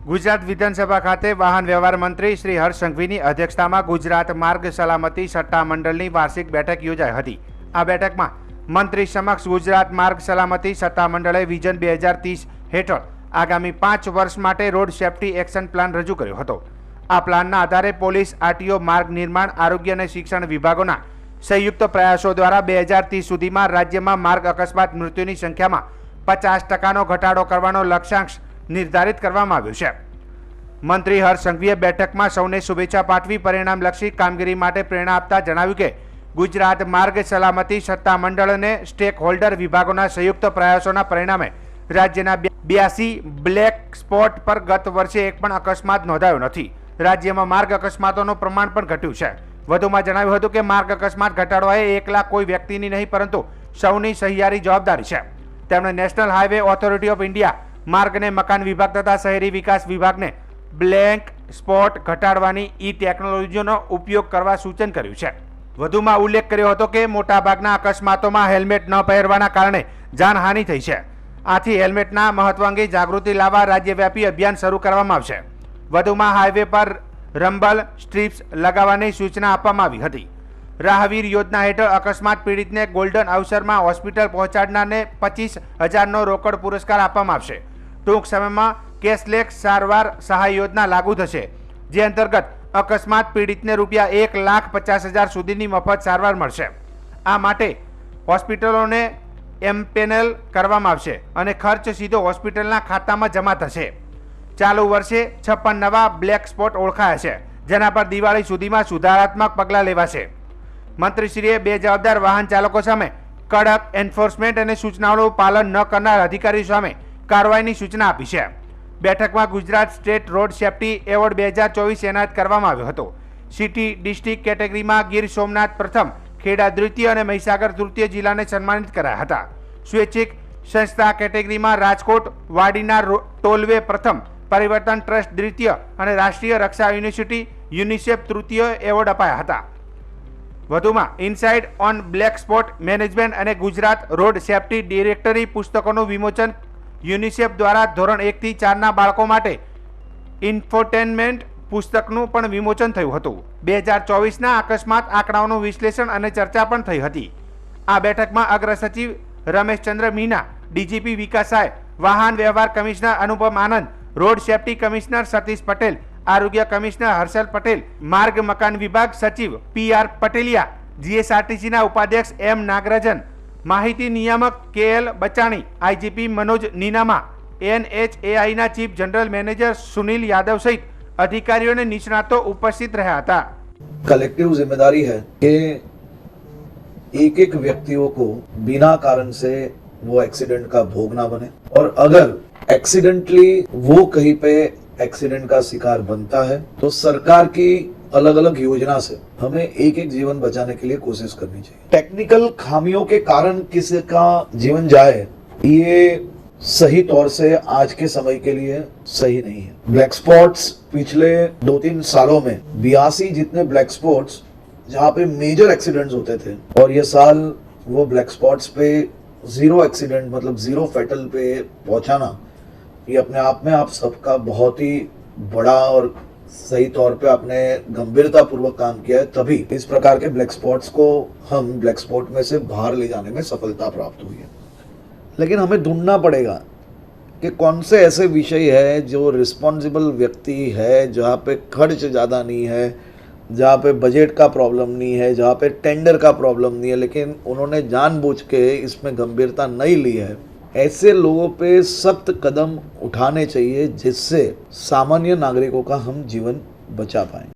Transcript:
ગુજરાત વિધાનસભા ખાતે વાહન વ્યવહાર મંત્રી શ્રી હર્ષ સંઘવીની અધ્યક્ષતામાં ગુજરાત માર્ગ સલામતી સટ્ટામંડળની વાર્ષિક બેઠક યોજાઈ હતી. આ બેઠકમાં મંત્રી સમક્ષ ગુજરાત માર્ગ સલામતી સટ્ટામંડળે વિઝન બે હજાર ત્રીસ હેઠળ આગામી પાંચ વર્ષ માટે રોડ સેફ્ટી એક્શન પ્લાન રજૂ કર્યો હતો. આ પ્લાનના આધારે પોલીસ, આરટીઓ, માર્ગ નિર્માણ, આરોગ્ય અને શિક્ષણ વિભાગોના સંયુક્ત પ્રયાસો દ્વારા બે હજાર ત્રીસ સુધીમાં રાજ્યમાં માર્ગ અકસ્માત મૃત્યુની સંખ્યામાં પચાસ ટકાનો ઘટાડો કરવાનો લક્ષ્યાંશ નિર્ધારિત કરવામાં આવ્યું છે. મંત્રી હર્ષ સંઘવીએ બેઠકમાં સૌને શુભેચ્છા પાઠવી પરિણામલક્ષી કામગીરી માટે પ્રેરણા આપતા જણાવ્યું કે, ગુજરાત માર્ગ સલામતી સત્તામંડળ અને સ્ટેક હોલ્ડર વિભાગોના સંયુક્ત પ્રયાસોના પરિણામે રાજ્યના બ્યાસી બ્લેક સ્પોટ પર ગત વર્ષે એક પણ અકસ્માત નોંધાયો નથી. રાજ્યમાં માર્ગ અકસ્માતોનું પ્રમાણ પણ ઘટ્યું છે. વધુમાં જણાવ્યું હતું કે, માર્ગ અકસ્માત ઘટાડવા એ એકલા કોઈ વ્યક્તિની નહીં, પરંતુ સૌની સહિયારી જવાબદારી છે. તેમણે national highway authority of India માર્ગ અને મકાન વિભાગ તથા શહેરી વિકાસ વિભાગને બ્લેન્ક સ્પોટ ઘટાડવાની ઈ ટેકનોલોજીનો ઉપયોગ કરવા સૂચન કર્યું છે. વધુમાં ઉલ્લેખ કર્યો હતો કે મોટાભાગના અકસ્માતોમાં હેલ્મેટ ન પહેરવાના કારણે જાનહાનિ થઈ છે. આથી હેલ્મેટના મહત્વ અંગે જાગૃતિ લાવવા રાજ્યવ્યાપી અભિયાન શરૂ કરવામાં આવશે. વધુમાં હાઈવે પર રંબલ સ્ટ્રીપ્સ લગાવવાની સૂચના આપવામાં આવી હતી. રાહવીર યોજના હેઠળ અકસ્માત પીડિતને ગોલ્ડન અવસરમાં હોસ્પિટલ પહોંચાડનારને પચીસ હજારનો રોકડ પુરસ્કાર આપવામાં આવશે. ટૂંક સમયમાં કેશલેસ સારવાર સહાય યોજના લાગુ થશે, જે અંતર્ગત અકસ્માત પીડિતને રૂપિયા એક લાખ પચાસ હજાર સુધીની મફત સારવાર મળશે. આ માટે હોસ્પિટલોને એમ્પેનલ કરવામાં આવશે અને ખર્ચ સીધો હોસ્પિટલના ખાતામાં જમા થશે. ચાલુ વર્ષે છપ્પન નવા બ્લેક સ્પોટ ઓળખાયા છે, જેના પર દિવાળી સુધીમાં સુધારાત્મક પગલાં લેવાશે. મંત્રીશ્રીએ બે જવાબદાર વાહન ચાલકો સામે કડક એન્ફોર્સમેન્ટ અને સૂચનાઓનું પાલન ન કરનાર અધિકારીઓ સામે કાર્યવાહીની સૂચના આપી છે. બેઠકમાં Gujarat state road safety award બે હજાર ચોવીસ એનાયત કરવામાં આવ્યો હતો. સિટી ડિસ્ટ્રિક્ટ કેટેગરીમાં ગીર સોમનાથ પ્રથમ, ખેડા દ્વિતીય અને મહીસાગર તૃતીય જિલ્લાને સન્માનિત કરાયા હતા. સ્વૈચ્છિક સંસ્થા કેટેગરીમાં રાજકોટ, વાડીના ટોલવે પ્રથમ, પરિવર્તન ટ્રસ્ટ દ્વિતીય અને રાષ્ટ્રીય રક્ષા યુનિવર્સિટી યુનિસેફ તૃતીય એવોર્ડ અપાયા હતા. વધુમાં, inside on black spot management અને ગુજરાત રોડ સેફ્ટી ડિરેક્ટરી પુસ્તકોનું વિમોચન યુનિસેફ દ્વારા ધોરણ એકથી ચારના બાળકો માટે ઇન્ફોટેનમેન્ટ પુસ્તકનું પણ વિમોચન થયું હતું. બે હજાર ચોવીસના અકસ્માત આંકડાઓનું વિશ્લેષણ અને ચર્ચા પણ થઈ હતી. આ બેઠકમાં અગ્ર સચિવ રમેશચંદ્ર મીના, ડીજીપી વિકાસ સાય, વાહન વ્યવહાર commissioner Anupam Anand, road safety commissioner Satish Patel, આરોગ્ય કમિશનર હર્ષલ પટેલ, માર્ગ મકાન વિભાગ સચિવ પી આર પટેલિયા, જીએસઆરટીસીના ઉપાધ્યક્ષ એમ નાગરાજન માહિતી નિયામક K L Bachani IGP Manoj Ninama એનએચએઆઈના chief general manager Sunil Yadav સહિત અધિકારીઓ અને નિષ્ણાતો ઉપસ્થિત રહ્યા હતા कलेक्टिव जिम्मेदारी है कि एक एक व्यक्तियों को बिना कारण से वो एक्सीडेंट का भोग ना बने और अगर एक्सीडेंटली वो कहीं पे एक्सीडेंट का शिकार बनता है तो सरकार की अलग अलग योजना से हमें एक एक जीवन बचाने के लिए कोशिश करनी चाहिए। टेक्निकल खामियों के कारण किसी का जीवन जाए, ये सही तौर से आज के समय के लिए सही नहीं है। ब्लैक स्पॉट्स पिछले दो तीन सालों में, बयासी जितने ब्लैक स्पॉट्स जहाँ पे मेजर एक्सीडेंट्स होते थे, और ये साल वो ब्लैक स्पॉट्स पे ज़ीरो एक्सीडेंट मतलब ज़ीरो फेटल पे पहुंचाना, ये अपने आप में आप सबका बहुत ही बड़ा और सही तौर पे आपने गंभीरता पूर्वक काम किया है, तभी इस प्रकार के ब्लैक स्पॉट्स को हम ब्लैक स्पॉट में से बाहर ले जाने में सफलता प्राप्त हुई है। लेकिन हमें ढूंढना पड़ेगा कि कौन से ऐसे विषय है जो रिस्पॉन्सिबल व्यक्ति है, जहाँ पे खर्च ज़्यादा नहीं है, जहाँ पे बजट का प्रॉब्लम नहीं है, जहाँ पे टेंडर का प्रॉब्लम नहीं है, लेकिन उन्होंने जानबूझ के इसमें गंभीरता नहीं ली है। ऐसे लोगों पे सख्त कदम उठाने चाहिए जिससे सामान्य नागरिकों का हम जीवन बचा पाएं